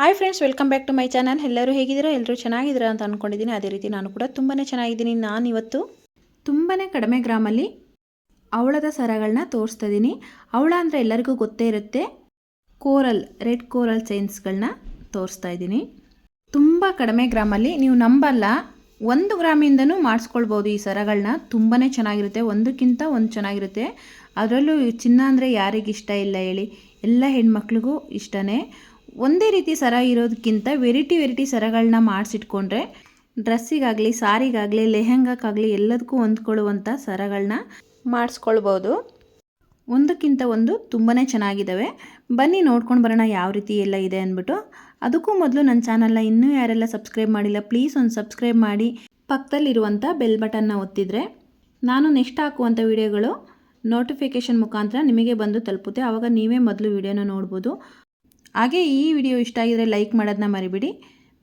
Hi friends welcome back to my channel ಎಲ್ಲರೂ ಹೇಗಿದ್ದೀರಾ? ಎಲ್ಲರೂ ಚೆನ್ನಾಗಿದ್ದೀರಾ ಅಂತ ಅಂದ್ಕೊಂಡಿದ್ದೀನಿ ಅದೇ ರೀತಿ ನಾನು ಕೂಡ ತುಂಬಾ ಚೆನ್ನಾಗಿದ್ದೀನಿ. ನಾನು ಇವತ್ತು ತುಂಬಾ ಕಡಿಮೆ ಗ್ರಾಮಲ್ಲಿ ಅವಳದ ಸರಗಳನ್ನ ತೋರಿಸ್ತಾ ಇದ್ದೀನಿ ಅವಳ ಅಂದರೆ ಎಲ್ಲರಿಗೂ ಗೊತ್ತೇ ಇರುತ್ತೆ. ಕೋರಲ್, ರೆಡ್ ಕೋರಲ್ ಚೈನ್ಸ್ಗಳನ್ನ ತೋರಿಸ್ತಾ ಇದ್ದೀನಿ ತುಂಬ ಕಡಿಮೆ ಗ್ರಾಮಲ್ಲಿ, ನೀವು ನಂಬಲ್ಲ, ಒಂದು ಗ್ರಾಮಿಂದನೂ ಮಾಡಿಸ್ಕೊಳ್ಬೋದು ಈ ಸರಗಳನ್ನ ತುಂಬಾ ಚೆನ್ನಾಗಿರುತ್ತೆ. ಒಂದಕ್ಕಿಂತ ಒಂದು ಚೆನ್ನಾಗಿರುತ್ತೆ. ಅದರಲ್ಲೂ ಚಿನ್ನ ಅಂದರೆ ಯಾರಿಗಿಷ್ಟ ಇಲ್ಲ ಹೇಳಿ. ಎಲ್ಲ ಹೆಣ್ಮಕ್ಳಿಗೂ ಇಷ್ಟನೇ. ಒಂದೇ ರೀತಿ ಸರ ಇರೋದಕ್ಕಿಂತ ವೆರೈಟಿ ವೆರೈಟಿ ಸರಗಳನ್ನ ಮಾಡಿಸಿಟ್ಕೊಂಡ್ರೆ ಡ್ರೆಸ್ಸಿಗಾಗಲಿ ಸಾರಿಗಾಗಲಿ, ಲೆಹೆಂಗಕ್ಕಾಗಲಿ ಎಲ್ಲದಕ್ಕೂ ಹೊಂದ್ಕೊಳ್ಳುವಂಥ ಸರಗಳನ್ನ ಮಾಡಿಸ್ಕೊಳ್ಬೋದು. ಒಂದಕ್ಕಿಂತ ಒಂದು ತುಂಬಾ ಚೆನ್ನಾಗಿದ್ದಾವೆ ಬನ್ನಿ ನೋಡ್ಕೊಂಡು ಬರೋಣ ಯಾವ ರೀತಿ ಎಲ್ಲ ಇದೆ ಅಂದ್ಬಿಟ್ಟು. ಅದಕ್ಕೂ ಮೊದಲು ನನ್ನ ಚಾನಲ್ನ ಇನ್ನೂ ಯಾರೆಲ್ಲ ಸಬ್ಸ್ಕ್ರೈಬ್ ಮಾಡಿಲ್ಲ ಪ್ಲೀಸ್ ಒಂದು ಸಬ್ಸ್ಕ್ರೈಬ್ ಮಾಡಿ. ಪಕ್ಕದಲ್ಲಿರುವಂಥ ಬೆಲ್ ಬಟನ್ನ ಒತ್ತಿದ್ರೆ ನಾನು ನೆಕ್ಸ್ಟ್ ಹಾಕುವಂಥ ವಿಡಿಯೋಗಳು ನೋಟಿಫಿಕೇಷನ್ ಮುಖಾಂತರ ನಿಮಗೆ ಬಂದು ತಲುಪುತ್ತೆ. ಆವಾಗ ನೀವೇ ಮೊದಲು ವಿಡಿಯೋನ ನೋಡ್ಬೋದು. ಹಾಗೆ ಈ ವಿಡಿಯೋ ಇಷ್ಟ ಆಗಿದ್ರೆ ಲೈಕ್ ಮಾಡೋದನ್ನ ಮರಿಬಿಡಿ.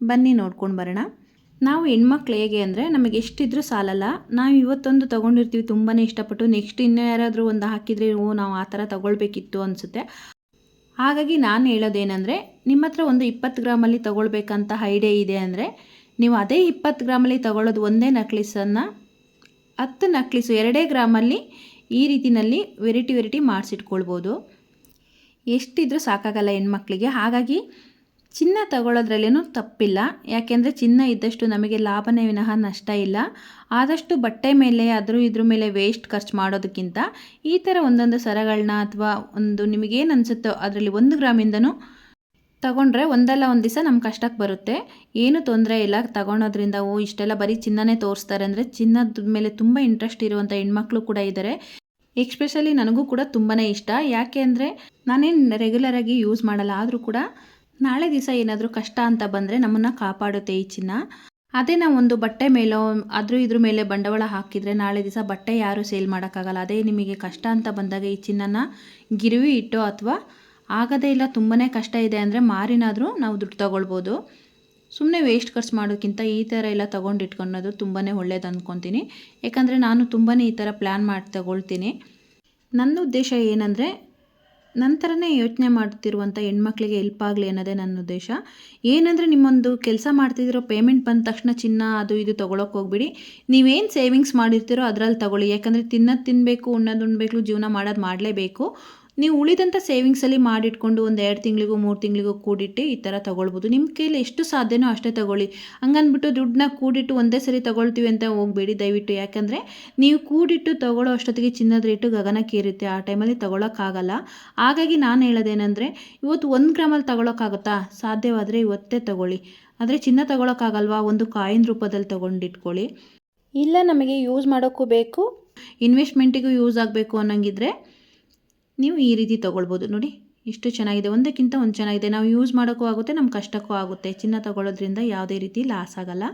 ಬನ್ನಿ ನೋಡ್ಕೊಂಡು ಬರೋಣ. ನಾವು ಹೆಣ್ಮಕ್ಳು ಹೇಗೆ ಅಂದರೆ ನಮಗೆ ಎಷ್ಟಿದ್ರೂ ಸಾಲಲ್ಲ. ನಾವು ಇವತ್ತೊಂದು ತೊಗೊಂಡಿರ್ತೀವಿ ತುಂಬಾ ಇಷ್ಟಪಟ್ಟು. ನೆಕ್ಸ್ಟ್ ಇನ್ನೂ ಯಾರಾದರೂ ಒಂದು ಹಾಕಿದರೆ, ಓ, ನಾವು ಆ ಥರ ತೊಗೊಳ್ಬೇಕಿತ್ತು ಅನಿಸುತ್ತೆ. ಹಾಗಾಗಿ ನಾನು ಹೇಳೋದೇನೆಂದರೆ, ನಿಮ್ಮ ಹತ್ರ ಒಂದು ಇಪ್ಪತ್ತು ಗ್ರಾಮಲ್ಲಿ ತೊಗೊಳ್ಬೇಕಂತ ಐಡಿಯಾ ಇದೆ ಅಂದರೆ, ನೀವು ಅದೇ ಇಪ್ಪತ್ತು ಗ್ರಾಮಲ್ಲಿ ತೊಗೊಳ್ಳೋದು ಒಂದೇ ನಕ್ಲಿಸನ್ನು, ಹತ್ತು ನಕ್ಲಿಸು ಎರಡೇ ಗ್ರಾಮಲ್ಲಿ ಈ ರೀತಿಯಲ್ಲಿ ವೆರೈಟಿ ವೆರೈಟಿ ಮಾಡಿಸಿಟ್ಕೊಳ್ಬೋದು. ಎಷ್ಟಿದ್ರೂ ಸಾಕಾಗಲ್ಲ ಹೆಣ್ಮಕ್ಳಿಗೆ. ಹಾಗಾಗಿ ಚಿನ್ನ ತಗೊಳ್ಳೋದ್ರಲ್ಲೇನು ತಪ್ಪಿಲ್ಲ. ಯಾಕೆಂದರೆ ಚಿನ್ನ ಇದ್ದಷ್ಟು ನಮಗೆ ಲಾಭನೇ ವಿನಃ ನಷ್ಟ ಇಲ್ಲ. ಆದಷ್ಟು ಬಟ್ಟೆ ಮೇಲೆ ಅದ್ರ ಇದ್ರ ಮೇಲೆ ವೇಸ್ಟ್ ಖರ್ಚು ಮಾಡೋದಕ್ಕಿಂತ ಈ ಥರ ಒಂದೊಂದು ಸರಗಳನ್ನ ಅಥವಾ ಒಂದು ನಿಮಗೇನು ಅನಿಸುತ್ತೋ ಅದರಲ್ಲಿ ಒಂದು ಗ್ರಾಮಿಂದನೂ ತಗೊಂಡ್ರೆ ಒಂದಲ್ಲ ಒಂದು ದಿವಸ ನಮ್ಮ ಕಷ್ಟಕ್ಕೆ ಬರುತ್ತೆ. ಏನು ತೊಂದರೆ ಇಲ್ಲ. ತಗೊಳೋದ್ರಿಂದ, ಓ, ಇಷ್ಟೆಲ್ಲ ಬರೀ ಚಿನ್ನನೇ ತೋರಿಸ್ತಾರೆ ಅಂದರೆ ಚಿನ್ನದ ಮೇಲೆ ತುಂಬ ಇಂಟ್ರೆಸ್ಟ್ ಇರುವಂಥ ಹೆಣ್ಮಕ್ಳು ಕೂಡ ಇದ್ದಾರೆ ಎಕ್ಸ್ಪೆಷಲಿ ನನಗೂ ಕೂಡ ತುಂಬಾ ಇಷ್ಟ. ಯಾಕೆ ಅಂದರೆ ನಾನೇನು ರೆಗ್ಯುಲರಾಗಿ ಯೂಸ್ ಮಾಡಲ್ಲ. ಆದರೂ ಕೂಡ ನಾಳೆ ದಿವಸ ಏನಾದರೂ ಕಷ್ಟ ಅಂತ ಬಂದರೆ ನಮ್ಮನ್ನು ಕಾಪಾಡುತ್ತೆ ಈ ಚಿನ್ನ. ಅದೇ ನಾವು ಒಂದು ಬಟ್ಟೆ ಮೇಲೋ ಅದ್ರ ಇದ್ರ ಮೇಲೆ ಬಂಡವಾಳ ಹಾಕಿದರೆ ನಾಳೆ ದಿವಸ ಬಟ್ಟೆ ಯಾರೂ ಸೇಲ್ ಮಾಡೋಕ್ಕಾಗಲ್ಲ. ಅದೇ ನಿಮಗೆ ಕಷ್ಟ ಅಂತ ಬಂದಾಗ ಈ ಚಿನ್ನನ ಗಿರುವಿ ಇಟ್ಟು ಅಥವಾ ಆಗದೇ ಇಲ್ಲ ತುಂಬಾ ಕಷ್ಟ ಇದೆ ಅಂದರೆ ಮಾರಿನಾದರೂ ನಾವು ದುಡ್ಡು ತೊಗೊಳ್ಬೋದು. ಸುಮ್ಮನೆ ವೇಸ್ಟ್ ಖರ್ಚು ಮಾಡೋಕ್ಕಿಂತ ಈ ಥರ ಎಲ್ಲ ತೊಗೊಂಡು ಇಟ್ಕೊಳೋದು ತುಂಬಾ ಒಳ್ಳೇದು ಅಂದ್ಕೊತೀನಿ ಯಾಕಂದರೆ ನಾನು ತುಂಬಾ ಈ ಥರ ಪ್ಲ್ಯಾನ್ ಮಾಡಿ ತಗೊಳ್ತೀನಿ. ನನ್ನ ಉದ್ದೇಶ ಏನಂದರೆ ನಂತರನೇ ಯೋಚನೆ ಮಾಡ್ತಿರುವಂಥ ಹೆಣ್ಮಕ್ಳಿಗೆ ಹೆಲ್ಪ್ ಆಗಲಿ ಅನ್ನೋದೇ ನನ್ನ ಉದ್ದೇಶ. ಏನಂದರೆ ನಿಮ್ಮೊಂದು ಕೆಲಸ ಮಾಡ್ತಿದ್ದಿರೋ ಪೇಮೆಂಟ್ ಬಂದ ತಕ್ಷಣ ಚಿನ್ನ ಅದು ಇದು ತೊಗೊಳಕ್ಕೆ ಹೋಗ್ಬಿಡಿ. ನೀವೇನು ಸೇವಿಂಗ್ಸ್ ಮಾಡಿರ್ತೀರೋ ಅದರಲ್ಲಿ ತೊಗೊಳ್ಳಿ. ಯಾಕಂದರೆ ತಿನ್ನೋದು ತಿನ್ನಬೇಕು ಉಣ್ಣೋದು ಉಣ್ಬೇಕು, ಜೀವನ ಮಾಡೋದು ಮಾಡಲೇಬೇಕು. ನೀವು ಉಳಿದಂಥ ಸೇವಿಂಗ್ಸಲ್ಲಿ ಮಾಡಿಟ್ಕೊಂಡು ಒಂದು ಎರಡು ತಿಂಗಳಿಗೂ ಮೂರು ತಿಂಗಳಿಗೂ ಕೂಡಿಟ್ಟು ಈ ಥರ ತೊಗೊಳ್ಬೋದು. ನಿಮ್ಮ ಕೈಲಿ ಎಷ್ಟು ಸಾಧ್ಯನೋ ಅಷ್ಟೇ ತೊಗೊಳ್ಳಿ. ಹಂಗನ್ಬಿಟ್ಟು ದುಡ್ಡನ್ನ ಕೂಡಿಟ್ಟು ಒಂದೇ ಸರಿ ತೊಗೊಳ್ತೀವಿ ಅಂತ ಹೋಗಬೇಡಿ ದಯವಿಟ್ಟು. ಯಾಕಂದರೆ ನೀವು ಕೂಡಿಟ್ಟು ತೊಗೊಳ್ಳೋ ಅಷ್ಟೊತ್ತಿಗೆ ಚಿನ್ನದ ರೇಟು ಗಗನಕ್ಕೇರುತ್ತೆ ಆ ಟೈಮಲ್ಲಿ ತೊಗೊಳಕ್ಕಾಗಲ್ಲ. ಹಾಗಾಗಿ ನಾನು ಹೇಳೋದೇನೆಂದರೆ ಇವತ್ತು ಒಂದು ಗ್ರಾಮಲ್ಲಿ ತೊಗೊಳಕ್ಕಾಗುತ್ತಾ? ಸಾಧ್ಯವಾದರೆ ಇವತ್ತೇ ತೊಗೊಳ್ಳಿ. ಆದರೆ ಚಿನ್ನ ತೊಗೊಳಕ್ಕಾಗಲ್ವಾ? ಒಂದು ಕಾಯಿನ್ ರೂಪದಲ್ಲಿ ತೊಗೊಂಡಿಟ್ಕೊಳ್ಳಿ. ಇಲ್ಲ ನಮಗೆ ಯೂಸ್ ಮಾಡೋಕ್ಕೂ ಬೇಕು. ಇನ್ವೆಸ್ಟ್ಮೆಂಟಿಗೂ ಯೂಸ್ ಆಗಬೇಕು ಅನ್ನೋಂಗಿದ್ರೆ ನೀವು ಈ ರೀತಿ ತೊಗೊಳ್ಬೋದು. ನೋಡಿ, ಇಷ್ಟು ಚೆನ್ನಾಗಿದೆ. ಒಂದಕ್ಕಿಂತ ಒಂದು ಚೆನ್ನಾಗಿದೆ. ನಾವು ಯೂಸ್ ಮಾಡೋಕ್ಕೂ ಆಗುತ್ತೆ ನಮ್ಮ ಕಷ್ಟಕ್ಕೂ ಆಗುತ್ತೆ. ಚಿನ್ನ ತೊಗೊಳ್ಳೋದ್ರಿಂದ ಯಾವುದೇ ರೀತಿ ಲಾಸ್ ಆಗಲ್ಲ.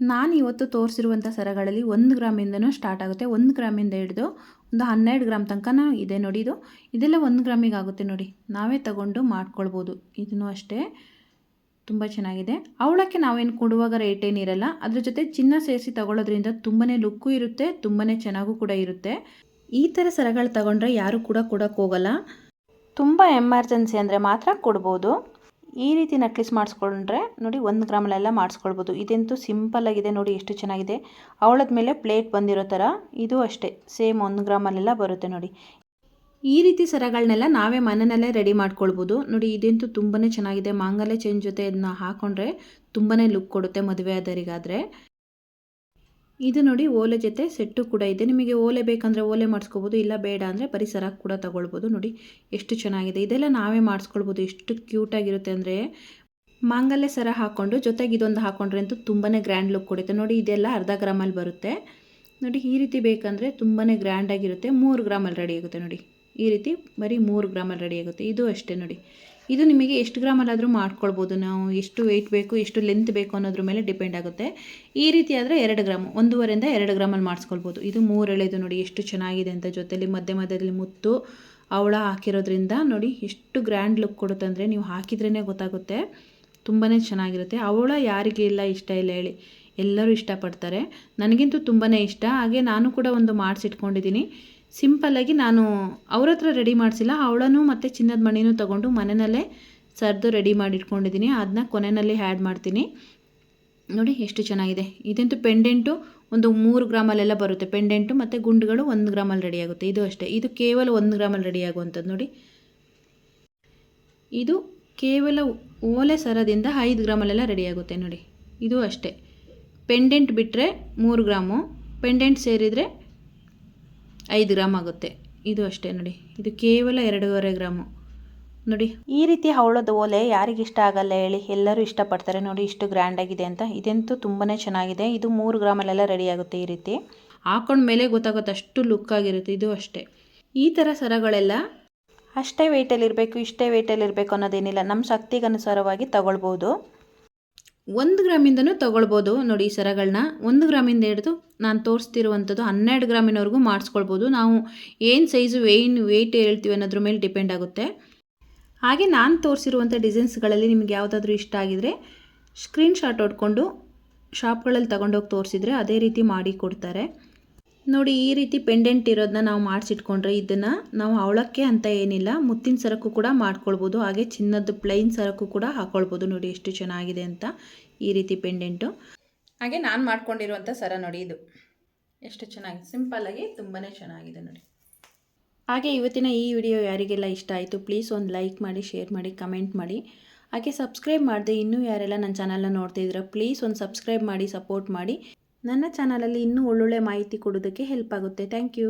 ನಾನು ಇವತ್ತು ತೋರಿಸಿರುವಂಥ ಸರಗಳಲ್ಲಿ ಒಂದು ಗ್ರಾಮಿಂದನೂ ಸ್ಟಾರ್ಟ್ ಆಗುತ್ತೆ. ಒಂದು ಗ್ರಾಮಿಂದ ಹಿಡಿದು ಒಂದು ಹನ್ನೆರಡು ಗ್ರಾಮ್ ತನಕ ಇದೆ ನೋಡಿ ಇದು. ಇದೆಲ್ಲ ಒಂದು ಗ್ರಾಮಿಗೆ ಆಗುತ್ತೆ ನೋಡಿ. ನಾವೇ ತಗೊಂಡು ಮಾಡ್ಕೊಳ್ಬೋದು. ಇದನ್ನು ಅಷ್ಟೇ. ತುಂಬ ಚೆನ್ನಾಗಿದೆ. ಅವಳಕ್ಕೆ ನಾವೇನು ಕೊಡುವಾಗ ರೇಟ್ ಏನಿರಲ್ಲ ಅದ್ರ ಜೊತೆ ಚಿನ್ನ ಸೇರಿಸಿ ತಗೊಳ್ಳೋದ್ರಿಂದ ತುಂಬಾ ಲುಕ್ಕು ಇರುತ್ತೆ, ತುಂಬನೇ ಚೆನ್ನಾಗೂ ಕೂಡ ಇರುತ್ತೆ. ಈ ಥರ ಸರಗಳು ತಗೊಂಡ್ರೆ ಯಾರು ಕೂಡ ಕೊಡೋಕ್ಕೋಗಲ್ಲ ತುಂಬ ಎಮರ್ಜೆನ್ಸಿ ಅಂದರೆ ಮಾತ್ರ ಕೊಡ್ಬೋದು. ಈ ರೀತಿ ನಕ್ಲಿಸ್ ಮಾಡಿಸ್ಕೊಂಡ್ರೆ ನೋಡಿ ಒಂದು ಗ್ರಾಮಲೆಲ್ಲ ಮಾಡಿಸ್ಕೊಳ್ಬೋದು. ಇದಂತೂ ಸಿಂಪಲ್ ಆಗಿದೆ ನೋಡಿ ಎಷ್ಟು ಚೆನ್ನಾಗಿದೆ. ಅವಳದ ಮೇಲೆ ಪ್ಲೇಟ್ ಬಂದಿರೋ ಥರ ಇದು ಅಷ್ಟೇ ಸೇಮ್ ಒಂದು ಗ್ರಾಮಲ್ಲೆಲ್ಲ ಬರುತ್ತೆ ನೋಡಿ. ಈ ರೀತಿ ಸರಗಳನ್ನೆಲ್ಲ ನಾವೇ ಮನೆಯಲ್ಲೇ ರೆಡಿ ಮಾಡ್ಕೊಳ್ಬೋದು. ನೋಡಿ ಇದಂತೂ ತುಂಬಾ ಚೆನ್ನಾಗಿದೆ. ಮಾಂಗಲ್ಯ ಚೇಂಜ್ ಜೊತೆ ಇದನ್ನ ಹಾಕ್ಕೊಂಡ್ರೆ ತುಂಬಾ ಲುಕ್ ಕೊಡುತ್ತೆ ಮದುವೆ ಆದರಿಗಾದರೆ. ಇದು ನೋಡಿ ಓಲೆ ಜೊತೆ ಸೆಟ್ಟು ಕೂಡ ಇದೆ. ನಿಮಗೆ ಓಲೆ ಬೇಕಂದರೆ ಓಲೆ ಮಾಡಿಸ್ಕೋಬೋದು, ಇಲ್ಲ ಬೇಡ ಅಂದರೆ ಪರಿಸರ ಕೂಡ ತಗೊಳ್ಬೋದು. ನೋಡಿ ಎಷ್ಟು ಚೆನ್ನಾಗಿದೆ. ಇದೆಲ್ಲ ನಾವೇ ಮಾಡಿಸ್ಕೊಳ್ಬೋದು. ಎಷ್ಟು ಕ್ಯೂಟಾಗಿರುತ್ತೆ ಅಂದರೆ ಮಾಂಗಲ್ಯ ಸರ ಹಾಕ್ಕೊಂಡು ಜೊತೆಗೆ ಇದೊಂದು ಹಾಕ್ಕೊಂಡ್ರೆ ಅಂತೂ ತುಂಬಾ ಗ್ರ್ಯಾಂಡ್ ಲುಕ್ ಕೊಡುತ್ತೆ. ನೋಡಿ ಇದೆಲ್ಲ ಅರ್ಧ ಗ್ರಾಮಲ್ಲಿ ಬರುತ್ತೆ. ನೋಡಿ ಈ ರೀತಿ ಬೇಕಂದರೆ ತುಂಬಾ ಗ್ರ್ಯಾಂಡಾಗಿರುತ್ತೆ ಮೂರು ಗ್ರಾಮಲ್ಲಿ ರೆಡಿ ಆಗುತ್ತೆ ನೋಡಿ. ಈ ರೀತಿ ಬರೀ ಮೂರು ಗ್ರಾಮಲ್ಲಿ ರೆಡಿ ಆಗುತ್ತೆ. ಇದು ಅಷ್ಟೇ ನೋಡಿ. ಇದು ನಿಮಗೆ ಎಷ್ಟು ಗ್ರಾಮಲ್ಲಾದರೂ ಮಾಡ್ಕೊಳ್ಬೋದು. ನಾವು ಎಷ್ಟು ವೆಯ್ಟ್ ಬೇಕು, ಎಷ್ಟು ಲೆಂತ್ ಬೇಕು ಅನ್ನೋದ್ರ ಮೇಲೆ ಡಿಪೆಂಡ್ ಆಗುತ್ತೆ. ಈ ರೀತಿ ಆದರೆ ಎರಡು ಗ್ರಾಮ್, ಒಂದೂವರೆಯಿಂದ ಎರಡು ಗ್ರಾಮಲ್ಲಿ ಮಾಡಿಸ್ಕೊಳ್ಬೋದು. ಇದು ಮೂರು ಎಳೆದು ನೋಡಿ ಎಷ್ಟು ಚೆನ್ನಾಗಿದೆ ಅಂತ ಜೊತೆಯಲ್ಲಿ ಮಧ್ಯ ಮಧ್ಯದಲ್ಲಿ ಮುತ್ತು, ಅವಳ ಹಾಕಿರೋದ್ರಿಂದ ನೋಡಿ ಎಷ್ಟು ಗ್ರ್ಯಾಂಡ್ ಲುಕ್ ಕೊಡುತ್ತೆ ಅಂದರೆ ನೀವು ಹಾಕಿದ್ರೇ ಗೊತ್ತಾಗುತ್ತೆ. ತುಂಬಾ ಚೆನ್ನಾಗಿರುತ್ತೆ. ಅವಳ ಯಾರಿಗೆ ಇಲ್ಲ, ಇಷ್ಟ ಇಲ್ಲ ಹೇಳಿ. ಎಲ್ಲರೂ ಇಷ್ಟಪಡ್ತಾರೆ. ನನಗಿಂತೂ ತುಂಬಾ ಇಷ್ಟ. ಹಾಗೆ ನಾನು ಕೂಡ ಒಂದು ಮಾಡಿಸಿಟ್ಕೊಂಡಿದ್ದೀನಿ. ಸಿಂಪಲ್ಲಾಗಿ ನಾನು ಅವ್ರ ಹತ್ರ ರೆಡಿ ಮಾಡಿಸಿಲ್ಲ. ಅವಳನ್ನು ಮತ್ತು ಚಿನ್ನದ ಮಣಿನೂ ತೊಗೊಂಡು ಮನೆಯಲ್ಲೇ ಸರ್ದು ರೆಡಿ ಮಾಡಿ ಇಟ್ಕೊಂಡಿದ್ದೀನಿ ಅದನ್ನ ಕೊನೆಯಲ್ಲಿ ಆ್ಯಡ್ ಮಾಡ್ತೀನಿ. ನೋಡಿ ಎಷ್ಟು ಚೆನ್ನಾಗಿದೆ. ಇದಂತೂ ಪೆಂಡೆಂಟು ಒಂದು ಮೂರು ಗ್ರಾಮಲ್ಲೆಲ್ಲ ಬರುತ್ತೆ. ಪೆಂಡೆಂಟು ಮತ್ತು ಗುಂಡುಗಳು ಒಂದು ಗ್ರಾಮಲ್ಲಿ ರೆಡಿ ಆಗುತ್ತೆ. ಇದು ಅಷ್ಟೇ. ಇದು ಕೇವಲ ಒಂದು ಗ್ರಾಮಲ್ಲಿ ರೆಡಿ ಆಗುವಂಥದ್ದು ನೋಡಿ. ಇದು ಕೇವಲ ಓಲೆ ಸರದಿಂದ ಐದು ಗ್ರಾಮಲ್ಲೆಲ್ಲ ರೆಡಿ ಆಗುತ್ತೆ ನೋಡಿ. ಇದು ಅಷ್ಟೇ. ಪೆಂಡೆಂಟ್ ಬಿಟ್ಟರೆ ಮೂರು ಗ್ರಾಮು. ಪೆಂಡೆಂಟ್ ಸೇರಿದರೆ ಐದು ಗ್ರಾಮ್ ಆಗುತ್ತೆ. ಇದು ಅಷ್ಟೇ ನೋಡಿ. ಇದು ಕೇವಲ ಎರಡೂವರೆ ಗ್ರಾಮು. ನೋಡಿ. ಈ ರೀತಿ ಹವಳದ ಓಲೆ ಯಾರಿಗೆ ಇಷ್ಟ ಆಗಲ್ಲ ಹೇಳಿ ಎಲ್ಲರೂ ಇಷ್ಟಪಡ್ತಾರೆ. ನೋಡಿ ಇಷ್ಟು ಗ್ರ್ಯಾಂಡ್ ಆಗಿದೆ ಅಂತ. ಇದಂತೂ ತುಂಬಾ ಚೆನ್ನಾಗಿದೆ. ಇದು ಮೂರು ಗ್ರಾಮಲ್ಲೆಲ್ಲ ರೆಡಿ ಆಗುತ್ತೆ ಈ ರೀತಿ. ಹಾಕೊಂಡ ಮೇಲೆ ಗೊತ್ತಾಗುತ್ತೆ ಅಷ್ಟು ಲುಕ್ ಆಗಿರುತ್ತೆ. ಇದು ಅಷ್ಟೇ. ಈ ಥರ ಸರಗಳೆಲ್ಲ ಅಷ್ಟೇ ವೆಯ್ಟಲ್ಲಿರಬೇಕು ಇಷ್ಟೇ ವೆಯ್ಟಲ್ಲಿರಬೇಕು ಅನ್ನೋದೇನಿಲ್ಲ. ನಮ್ಮ ಶಕ್ತಿಗನುಸಾರವಾಗಿ ತಗೊಳ್ಬೋದು. ಒಂದು ಗ್ರಾಮಿಂದನೂ ತೊಗೊಳ್ಬೋದು. ನೋಡಿ ಈ ಸರಗಳನ್ನ ಒಂದು ಗ್ರಾಮಿಂದ ಹಿಡಿದು ನಾನು ತೋರಿಸ್ತಿರುವಂಥದ್ದು ಹನ್ನೆರಡು ಗ್ರಾಮಿನವರೆಗೂ ಮಾಡಿಸ್ಕೊಳ್ಬೋದು. ನಾವು ಏನು ಸೈಜು, ಏನು ವೆಯ್ಟ್ ಹೇಳ್ತೀವಿ ಅನ್ನೋದ್ರ ಮೇಲೆ ಡಿಪೆಂಡ್ ಆಗುತ್ತೆ. ಹಾಗೆ ನಾನು ತೋರಿಸಿರುವಂಥ ಡಿಸೈನ್ಸ್ಗಳಲ್ಲಿ ನಿಮ್ಗೆ ಯಾವುದಾದ್ರೂ ಇಷ್ಟ ಆಗಿದರೆ ಸ್ಕ್ರೀನ್ಶಾಟ್ ಹೊಡ್ಕೊಂಡು ಶಾಪ್ಗಳಲ್ಲಿ ತಗೊಂಡೋಗಿ ತೋರಿಸಿದ್ರೆ ಅದೇ ರೀತಿ ಮಾಡಿ ಕೊಡ್ತಾರೆ. ನೋಡಿ, ಈ ರೀತಿ ಪೆಂಡೆಂಟ್ ಇರೋದನ್ನ ನಾವು ಮಾಡಿಸಿಟ್ಕೊಂಡ್ರೆ ಇದನ್ನು ನಾವು ಅವಳಕ್ಕೆ ಅಂತ ಏನಿಲ್ಲ, ಮುತ್ತಿನ ಸರಕು ಕೂಡ ಮಾಡ್ಕೊಳ್ಬೋದು, ಹಾಗೆ ಚಿನ್ನದ ಪ್ಲೈನ್ ಸರಕು ಕೂಡ ಹಾಕ್ಕೊಳ್ಬೋದು ನೋಡಿ, ಎಷ್ಟು ಚೆನ್ನಾಗಿದೆ ಅಂತ ಈ ರೀತಿ ಪೆಂಡೆಂಟು ಹಾಗೆ ನಾನು ಮಾಡ್ಕೊಂಡಿರುವಂಥ ಸರ ನೋಡಿ ಇದು. ಎಷ್ಟು ಚೆನ್ನಾಗಿದೆ. ಸಿಂಪಲ್ಲಾಗಿ ತುಂಬಾ ಚೆನ್ನಾಗಿದೆ ನೋಡಿ. ಹಾಗೆ ಇವತ್ತಿನ ಈ ವಿಡಿಯೋ ಯಾರಿಗೆಲ್ಲ ಇಷ್ಟ ಆಯಿತು ಪ್ಲೀಸ್ ಒಂದು ಲೈಕ್ ಮಾಡಿ ಶೇರ್ ಮಾಡಿ ಕಮೆಂಟ್ ಮಾಡಿ. ಹಾಗೆ ಸಬ್ಸ್ಕ್ರೈಬ್ ಮಾಡಿದೆ ಇನ್ನೂ ಯಾರೆಲ್ಲ ನನ್ನ ಚಾನಲ್ನ ನೋಡ್ತಿದ್ದೀರಾ ಪ್ಲೀಸ್ ಒಂದು ಸಬ್ಸ್ಕ್ರೈಬ್ ಮಾಡಿ ಸಪೋರ್ಟ್ ಮಾಡಿ. ನನ್ನ ಚಾನಲಲ್ಲಿ ಇನ್ನೂ ಒಳ್ಳೊಳ್ಳೆ ಮಾಹಿತಿ ಕೊಡೋದಕ್ಕೆ ಹೆಲ್ಪ್ ಆಗುತ್ತೆ. Thank you